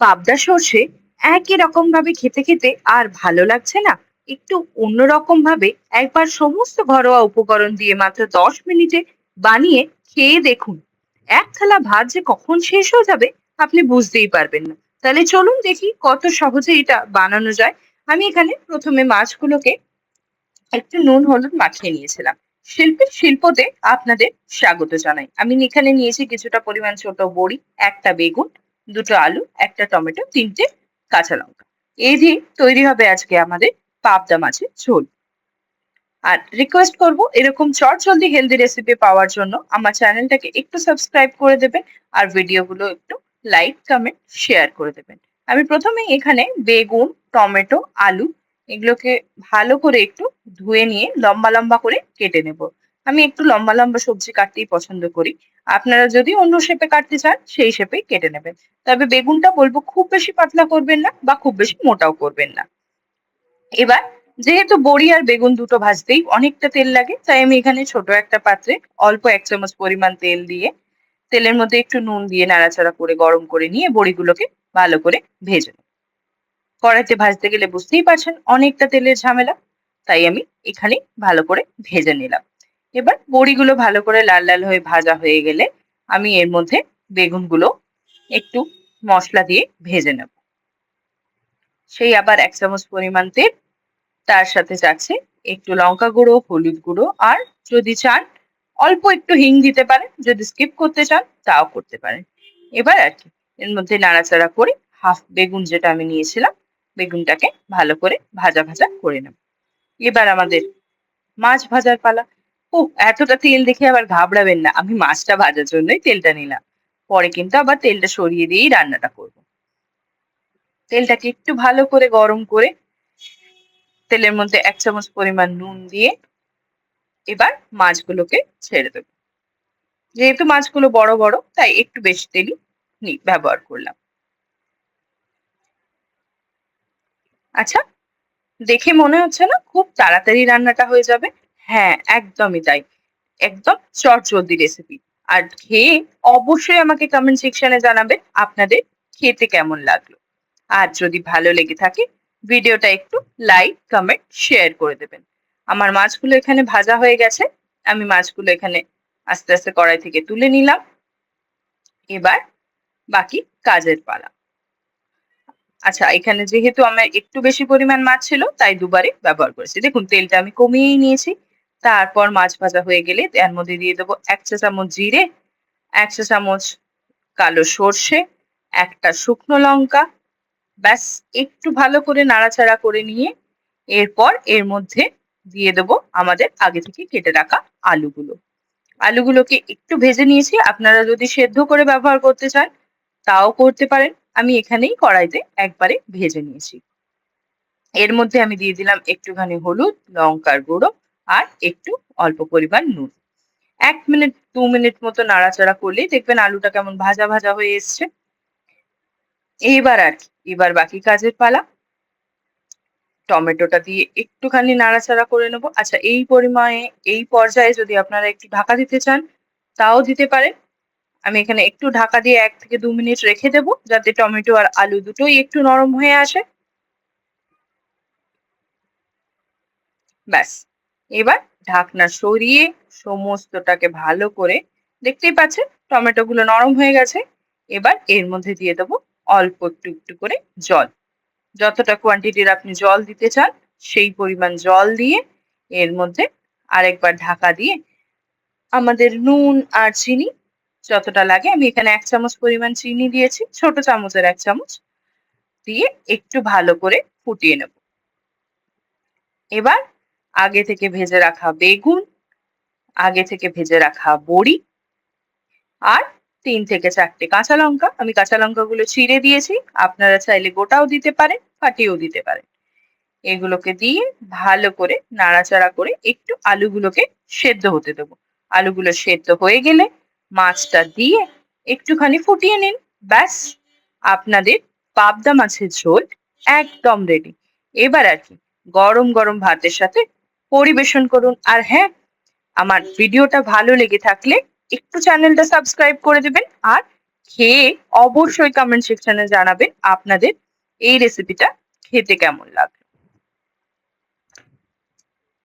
পাবদা সর্ষে একই রকম ভাবে খেতে খেতে আর ভালো লাগছে না। একটু অন্যরকম ভাবে একবার সমস্ত ঘরোয়া উপকরণ দিয়ে মাত্র দশ মিনিটে বানিয়ে খেয়ে দেখুন। এক থালা ভাত যে কখন শেষ হয়ে যাবে আপনি বুঝতেই পারবেন না। তাহলে চলুন দেখি কত সহজে এটা বানানো যায়। আমি এখানে প্রথমে মাছগুলোকে একটু নুন, হলুদ মাখিয়ে নিয়েছিলাম। শিল্পের শিল্পতে আপনাদের স্বাগত জানাই। আমি এখানে নিয়েছি কিছুটা পরিমাণ ছোট বড়ি, একটা বেগুন দুটো আলু, একটা টমেটো, তিনটে কাঁচা লঙ্কা। এই দিয়ে তৈরি হবে আজকে আমাদের পাবদা মাছের ঝোল। আর রিকোয়েস্ট করব এরকম চট জলদি হেলদি রেসিপি পাওয়ার জন্য আমার চ্যানেলটাকে একটু সাবস্ক্রাইব করে দেবেন আর ভিডিওগুলো একটু লাইক কমেন্ট শেয়ার করে দেবেন। আমি প্রথমে এখানে বেগুন, টমেটো, আলু এগুলোকে ভালো করে একটু ধুয়ে নিয়ে লম্বা লম্বা করে কেটে নেব। আমি একটু লম্বা লম্বা সবজি কাটতেই পছন্দ করি। আপনারা যদি অন্য শেপে কাটতে চান, সেই শেপেই কেটে নেবেন। তবে বেগুনটা বলব খুব বেশি পাতলা করবেন না বা খুব বেশি মোটাও করবেন না। এবার যেহেতু বড়ি আর বেগুন দুটো ভাজতেই অনেকটা তেল লাগে, তাই আমি এখানে ছোট একটা পাত্রে অল্প এক চামচ পরিমাণ তেল দিয়ে তেলের মধ্যে একটু নুন দিয়ে নাড়াচাড়া করে গরম করে নিয়ে বড়িগুলোকে ভালো করে ভেজে নেব। কড়াইতে ভাজতে গেলে বুঝতেই পারছেন অনেকটা তেলের ঝামেলা, তাই আমি এখানে ভালো করে ভেজে নিলাম। এবার বড়িগুলো ভালো করে লাল লাল হয়ে ভাজা হয়ে গেলে আমি এর মধ্যে বেগুনগুলো একটু মশলা দিয়ে ভেজে নেব। সেই আবার এক চামচ পরিমাণ তেল, তার সাথে যাচ্ছে একটু লঙ্কা গুঁড়ো, হলুদ গুঁড়ো আর যদি চান অল্প একটু হিং দিতে পারেন, যদি স্কিপ করতে চান তাও করতে পারেন। এবার আর কি, এর মধ্যে নাড়াচাড়া করে হাফ বেগুন যেটা আমি নিয়েছিলাম, বেগুনটাকে ভালো করে ভাজা ভাজা করে নেব। এবার আমাদের মাছ ভাজার পালা। ও এতটা তেল দেখে আবার ঘাবড়াবেন না। আমি মাছটা ভাজার জন্যই তেলটা নিলাম। পরে কিন্তু আবার তেলটা সরিয়ে দিয়েই রান্নাটা করব। তেলটাকে একটু ভালো করে গরম করে তেলের মধ্যে এক চামচ পরিমাণ নুন দিয়ে এবার মাছগুলোকে ছেড়ে দেবো। যেহেতু মাছগুলো বড় বড়, তাই একটু বেশি তেলই ব্যবহার করলাম। আচ্ছা দেখে মনে হচ্ছে না? খুব তাড়াতাড়ি রান্নাটা হয়ে যাবে। হ্যাঁ একদমই তাই। একদম চট জলদি রেসিপি আর খেয়ে অবশ্যই আমাকে কমেন্ট সেকশনে জানাবেন আপনাদের খেতে কেমন লাগল। আর যদি ভালো লেগে থাকে ভিডিওটা একটু লাইক কমেন্ট শেয়ার করে দেবেন। আমার মাছগুলো এখানে ভাজা হয়ে গেছে। আমি মাছগুলো এখানে আস্তে আস্তে কড়াই থেকে তুলে নিলাম। এবার বাকি কাজের পালা। আচ্ছা এখানে যেহেতু আমার একটু বেশি পরিমাণ মাছ ছিল, তাই দুবারে ব্যবহার করেছি। দেখুন, তেলটা আমি কমিয়েই নিয়েছি। তারপর মাছ ভাজা হয়ে গেলে এর মধ্যে দিয়ে দেবো এক চা চামচ জিরে, এক চা চামচ কালো সর্ষে, একটা শুকনো লঙ্কা। ব্যাস, একটু ভালো করে নাড়াচাড়া করে নিয়ে এরপর এর মধ্যে দিয়ে দেবো আমাদের আগে থেকে কেটে রাখা আলুগুলো। আলুগুলোকে একটু ভেজে নিয়েছি, আপনারা যদি সেদ্ধ করে ব্যবহার করতে চান তাও করতে পারেন। আমি এখানেই কড়াইতে একবারে ভেজে নিয়েছি। এর মধ্যে আমি দিয়ে দিলাম একটুখানি হলুদ, লঙ্কার গুঁড়ো আর একটু অল্প পরিমাণ নুন। এক মিনিট, দু মিনিট মতো নাড়াচাড়া করলেই দেখবেন আলুটা কেমন ভাজা ভাজা হয়ে এসছে। এইবার আর কি, এবার বাকি কাজের পালা। টমেটোটা দিয়ে একটুখানি নাড়াচাড়া করে নেব। আচ্ছা এই পরিমাণে, এই পর্যায়ে যদি আপনারা একটু ঢাকা দিতে চান, তাও দিতে পারেন। আমি এখানে একটু ঢাকা দিয়ে এক থেকে দু মিনিট রেখে দেবো, যাতে টমেটো আর আলু দুটোই একটু নরম হয়ে আসে। ব্যাস। এবার ঢাকনা সরিয়ে সমস্তটাকে ভালো করে দেখতেই পাচ্ছেন টমেটো গুলো নরম হয়ে গেছে। এবার এর মধ্যে দিয়ে দেবো অল্প একটু একটু করে জল। যতটা কোয়ান্টিটির আপনি জল দিতে চান সেই পরিমাণ জল দিয়ে এর মধ্যে আরেকবার ঢাকা দিয়ে আমাদের নুন আর চিনি যতটা লাগে, আমি এখানে এক চামচ পরিমাণ চিনি দিয়েছি, ছোট চামচের এক চামচ দিয়ে একটু ভালো করে ফুটিয়ে নেব। এবার আগে থেকে ভেজে রাখা বেগুন, আগে থেকে ভেজে রাখা বড়ি আর তিন থেকে চারটে কাঁচা লঙ্কা। আমি কাঁচা লঙ্কাগুলো ছিঁড়ে দিয়েছি। আপনারা চাইলে গোটাও দিতে পারেন, ফাটিয়েও দিতে পারেন। এগুলোকে দিয়ে ভালো করে নাড়াচাড়া করে একটু আলুগুলোকে সেদ্ধ হতে দেবো। আলুগুলো সেদ্ধ হয়ে গেলে মাছটা দিয়ে একটুখানি ফুটিয়ে নিন। ব্যাস, আপনাদের পাবদা মাছের ঝোল একদম রেডি এবার আর কি, গরম গরম ভাতের সাথে পরিবেশন করুন। আর হ্যাঁ আমার ভিডিওটা ভালো লেগে থাকলে একটু চ্যানেলটা সাবস্ক্রাইব করে দেবেন। আর খেয়ে অবশ্যই কমেন্ট সেকশনে জানাবেন আপনাদের এই রেসিপিটা খেতে কেমন লাগল।